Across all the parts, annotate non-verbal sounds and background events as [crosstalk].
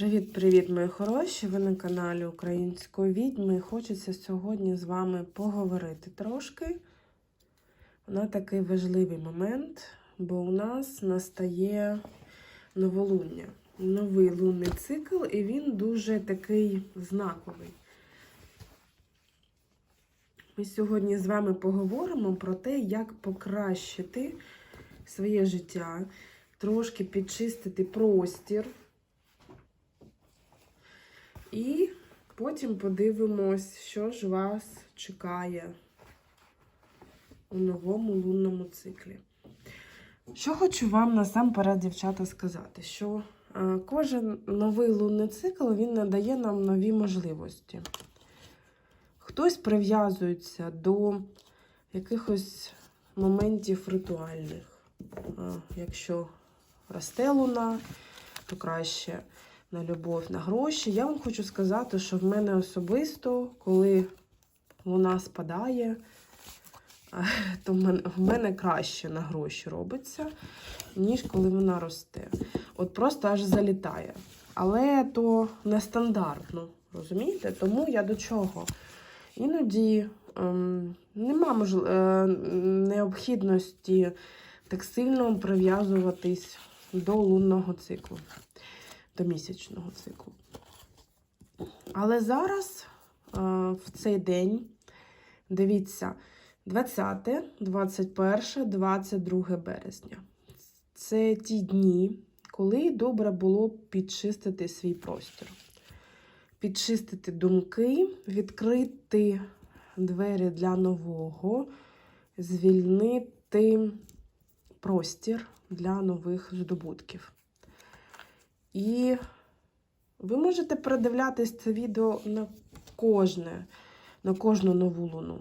Привіт-привіт, мої хороші! Ви на каналі Української відьми. Хочеться сьогодні з вами поговорити трошки на такий важливий момент, бо у нас настає новолуння, новий лунний цикл, і він дуже такий знаковий. Ми сьогодні з вами поговоримо про те, як покращити своє життя, трошки підчистити простір. І потім подивимось, що ж вас чекає у новому лунному циклі. Що хочу вам насамперед, дівчата, сказати, що е, кожен новий лунний цикл він надає нам нові можливості. Хтось прив'язується до якихось моментів ритуальних. А, Якщо росте луна, то краще на любов, на гроші. Я вам хочу сказати, що в мене особисто, коли луна спадає, [laughs] то в мене краще на гроші робиться, ніж коли вона росте. От просто аж залітає. Але то нестандартно, розумієте? Тому я до чого? Іноді ем, нема можл... е, необхідності так сильно прив'язуватись до лунного циклу до місячного циклу. Але зараз, в цей день, дивіться, 20, 21, 22 березня. Це ті дні, коли добре було підчистити свій простір. Підчистити думки, відкрити двері для нового, звільнити простір для нових здобутків. І ви можете передивлятись це відео на кожне, на кожну нову луну,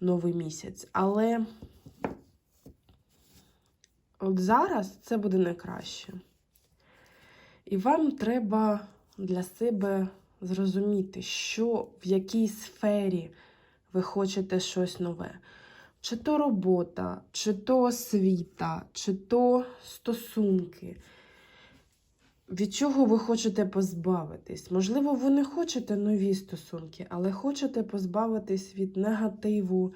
новий місяць. Але от зараз це буде найкраще. І вам треба для себе зрозуміти, що в якій сфері ви хочете щось нове. Чи то робота, чи то освіта, чи то стосунки від чого ви хочете позбавитись? Можливо, ви не хочете нові стосунки, але хочете позбавитись від негативу,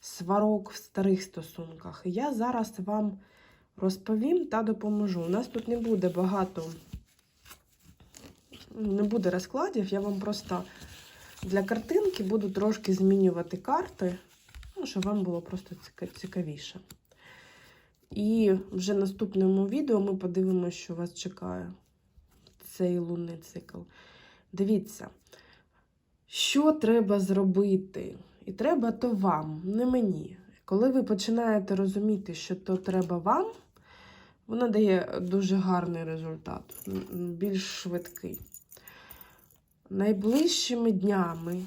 сварок в старих стосунках. Я зараз вам розповім та допоможу. У нас тут не буде багато, не буде розкладів, я вам просто для картинки буду трошки змінювати карти, ну, щоб вам було просто цікавіше. І вже в наступному відео ми подивимося, що вас чекає цей лунний цикл. Дивіться, що треба зробити? І треба то вам, не мені. Коли ви починаєте розуміти, що то треба вам, воно дає дуже гарний результат, більш швидкий. Найближчими днями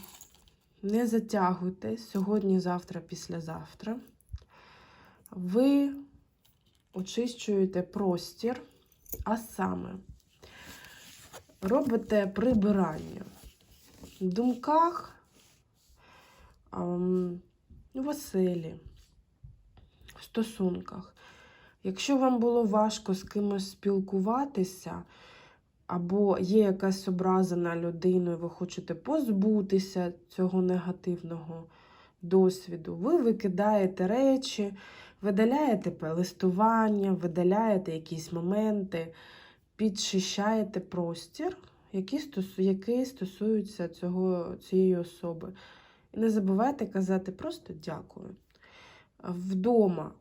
не затягуйте сьогодні, завтра, післязавтра. Ви очищуєте простір, а саме робите прибирання в думках, в оселі, в стосунках. Якщо вам було важко з кимось спілкуватися, або є якась образа на людину, і ви хочете позбутися цього негативного досвіду, ви викидаєте речі, видаляєте листування, видаляєте якісь моменти підчищаєте простір, який, стосу, який стосується цього, цієї особи. І не забувайте казати просто дякую. Вдома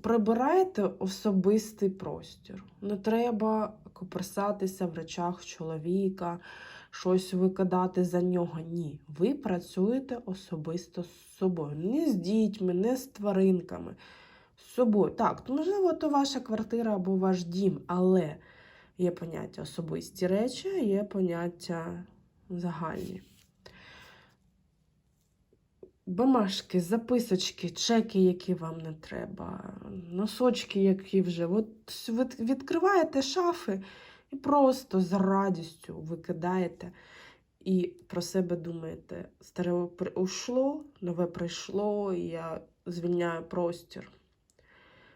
прибирайте особистий простір. Не треба коперсатися в речах чоловіка, щось викидати за нього. Ні. Ви працюєте особисто з собою. Не з дітьми, не з тваринками. З собою. Так, то, можливо, то ваша квартира або ваш дім, але. Є поняття особисті речі, є поняття загальні. Бумажки, записочки, чеки, які вам не треба, носочки, які вже. От ви відкриваєте шафи і просто з радістю викидаєте і про себе думаєте, старе ушло, нове прийшло, і я звільняю простір.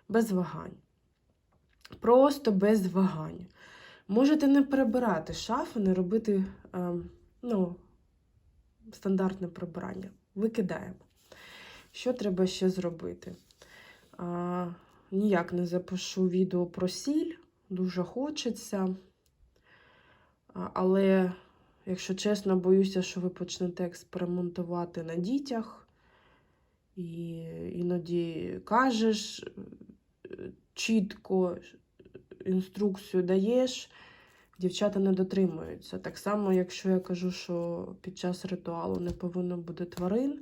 Без вагань. Просто без вагань. Можете не перебирати шафи, не робити ем, ну, стандартне прибирання. Викидаємо. Що треба ще зробити? А, ніяк не запишу відео про сіль, дуже хочеться. Але, якщо чесно, боюся, що ви почнете експериментувати на дітях. І іноді кажеш е, чітко інструкцію даєш, дівчата не дотримуються. Так само, якщо я кажу, що під час ритуалу не повинно бути тварин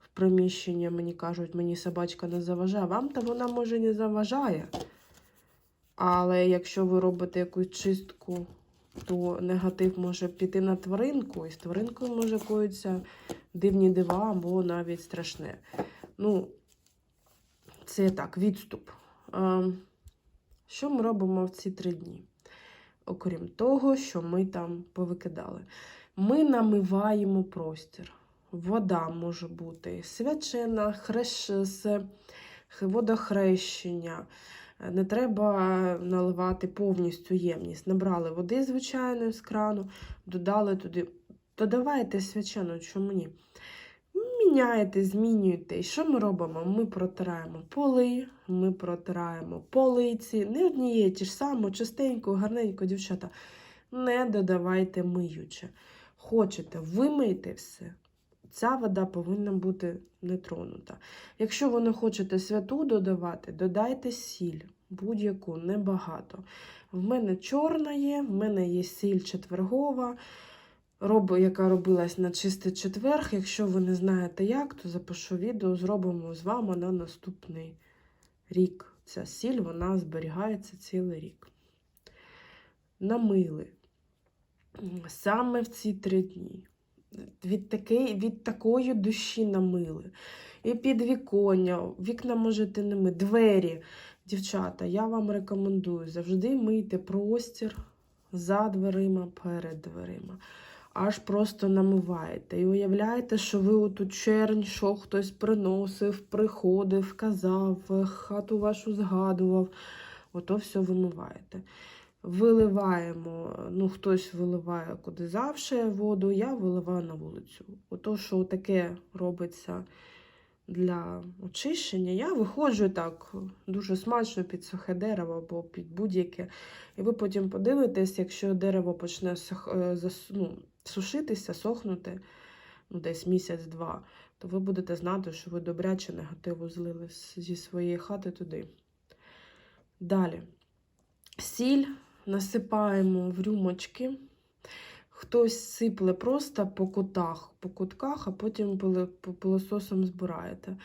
в приміщенні, мені кажуть, мені собачка не заважає. Вам то вона може не заважає. Але якщо ви робите якусь чистку, то негатив може піти на тваринку, і з тваринкою може коїться дивні дива або навіть страшне. Ну, це так, відступ. Що ми робимо в ці три дні? Окрім того, що ми там повикидали. Ми намиваємо простір. Вода може бути свячена, хрещ... водохрещення. Не треба наливати повністю ємність. Набрали води, звичайно, з крану, додали туди. Додавайте свячену, чому ні? Міняєте, змінюєте. І що ми робимо? Ми протираємо поли, ми протираємо полиці. Не однієї ті ж саме, частенько, гарненько, дівчата. Не додавайте миюче. Хочете вимийте все. Ця вода повинна бути не тронута. Якщо ви не хочете святу додавати, додайте сіль, будь-яку, небагато. В мене чорна є, в мене є сіль четвергова, роб, яка робилась на чистий четверг. Якщо ви не знаєте як, то запишу відео, зробимо з вами на наступний рік. Ця сіль вона зберігається цілий рік. Намили саме в ці три дні. Від, такої, від такої душі намили. І підвіконня, вікна можете не мити, двері. Дівчата, я вам рекомендую завжди мийте простір за дверима, перед дверима. Аж просто намиваєте. І уявляєте, що ви оту чернь, що хтось приносив, приходив, казав, хату вашу згадував. Ото все вимиваєте. Виливаємо, ну, хтось виливає куди завше воду, я виливаю на вулицю. Ото, що таке робиться для очищення, я виходжу так дуже смачно під сухе дерево або під будь-яке. І ви потім подивитесь, якщо дерево почне ну, сушитися, сохнути ну, десь місяць-два, то ви будете знати, що ви добряче негативу злили зі своєї хати туди. Далі. Сіль насипаємо в рюмочки. Хтось сипле просто по кутах, по кутках, а потім пилососом збираєте.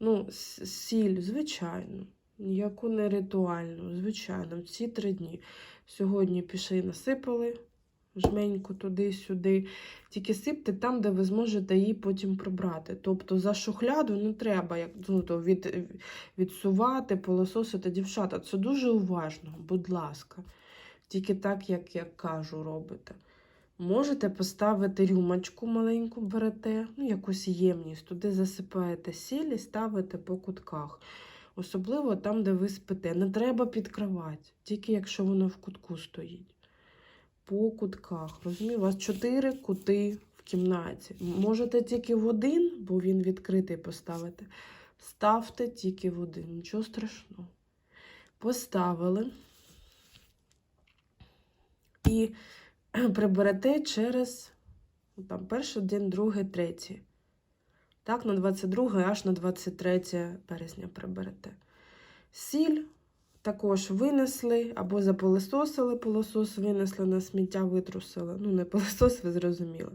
Ну, сіль, звичайно, ніяку не ритуальну, звичайно, ці три дні. Сьогодні пішли, насипали жменьку туди-сюди. Тільки сипте там, де ви зможете її потім прибрати. Тобто за шухляду не треба як, ну, то від, відсувати, пилососити дівчата. Це дуже уважно, будь ласка. Тільки так, як я кажу, робите. Можете поставити рюмочку маленьку берете, ну, якусь ємність, туди засипаєте сіль і ставите по кутках. Особливо там, де ви спите. Не треба під кровать, тільки якщо воно в кутку стоїть. По кутках. Розумію, у вас чотири кути в кімнаті. Можете тільки в один, бо він відкритий поставити. Ставте тільки в один, нічого страшного. Поставили і [clears throat] приберете через ну, там, перший день, другий, третій. Так, на 22 аж на 23 березня приберете. Сіль також винесли або запилососили, пилосос винесли на сміття, витрусили. Ну, не пилосос, ви зрозуміли.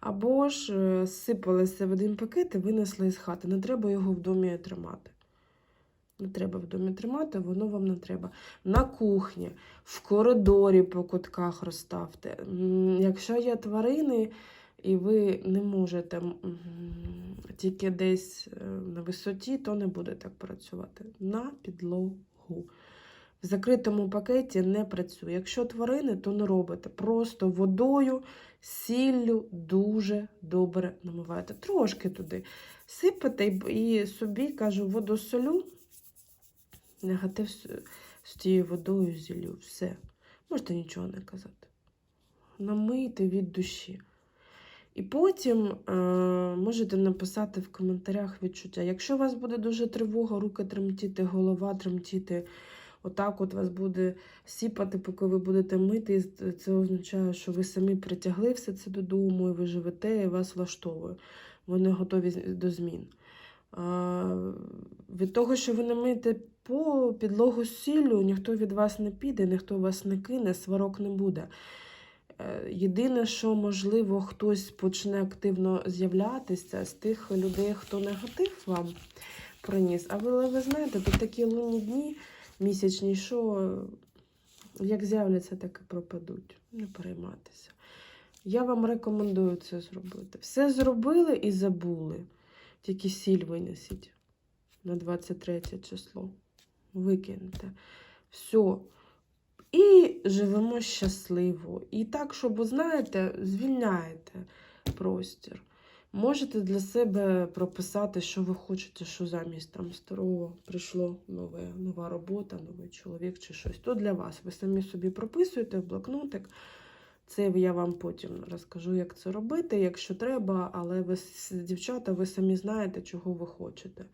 Або ж е, сипалися в один пакет і винесли із хати. Не треба його в домі тримати. Не треба в домі тримати, воно вам не треба. На кухні, в коридорі по кутках розставте. Якщо є тварини, і ви не можете тільки десь е, на висоті, то не буде так працювати. На підлогу. В закритому пакеті не працює. Якщо тварини, то не робите. Просто водою, сіллю дуже добре намиваєте. Трошки туди сипете і собі, кажу, водосолю негатив з тією водою зіллю. Все. можете нічого не казати. Намийте від душі. І потім е, можете написати в коментарях відчуття. Якщо у вас буде дуже тривога, руки тремтіти, голова тремтіти, отак от вас буде сіпати, поки ви будете мити, це означає, що ви самі притягли все це додому, і ви живете, і вас влаштовує. Ви не готові до змін. Від того, що ви не миєте по підлогу сіллю, ніхто від вас не піде, ніхто вас не кине, сварок не буде. Е, Єдине, що можливо хтось почне активно з'являтися з тих людей, хто негатив вам приніс. А ви, ви знаєте, тут такі лунні дні місячні, що е, як з'являться, так і пропадуть. Не переймайтеся. Я вам рекомендую це зробити. Все зробили і забули. Тільки сіль винесіть на 23 число. Викиньте. Все. І живемо щасливо. І так, щоб, знаєте, звільняєте простір. Можете для себе прописати, що ви хочете, що замість там старого прийшло нове, нова робота, новий чоловік чи щось. То для вас. Ви самі собі прописуєте в блокнотик. Це я вам потім розкажу, як це робити, якщо треба, але ви, дівчата, ви самі знаєте, чого ви хочете.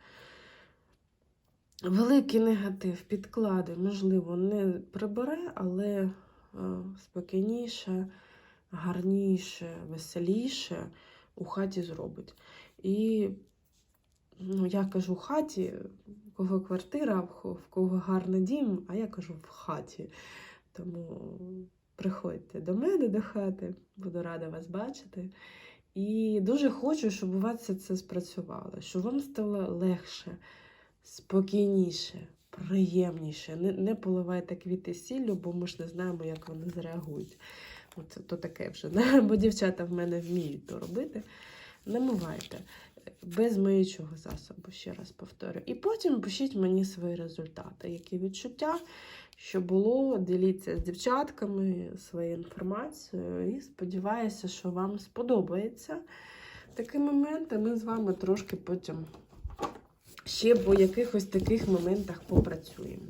Великий негатив, підклади, можливо, не прибере, але е, спокійніше, гарніше, веселіше у хаті зробить. І ну, я кажу в хаті, в кого квартира, в кого гарний дім, а я кажу в хаті. Тому приходьте до мене до хати, буду рада вас бачити. І дуже хочу, щоб у вас це спрацювало, щоб вам стало легше, спокійніше, приємніше. Не, не поливайте квіти сіллю, бо ми ж не знаємо, як вони зреагують. От, то таке вже, [laughs] бо дівчата в мене вміють то робити. Намивайте без миючого засобу, ще раз повторю. І потім пишіть мені свої результати, які відчуття, що було, діліться з дівчатками своєю інформацією. І сподіваюся, що вам сподобається такий момент. А ми з вами трошки потім ще по якихось таких моментах попрацюємо.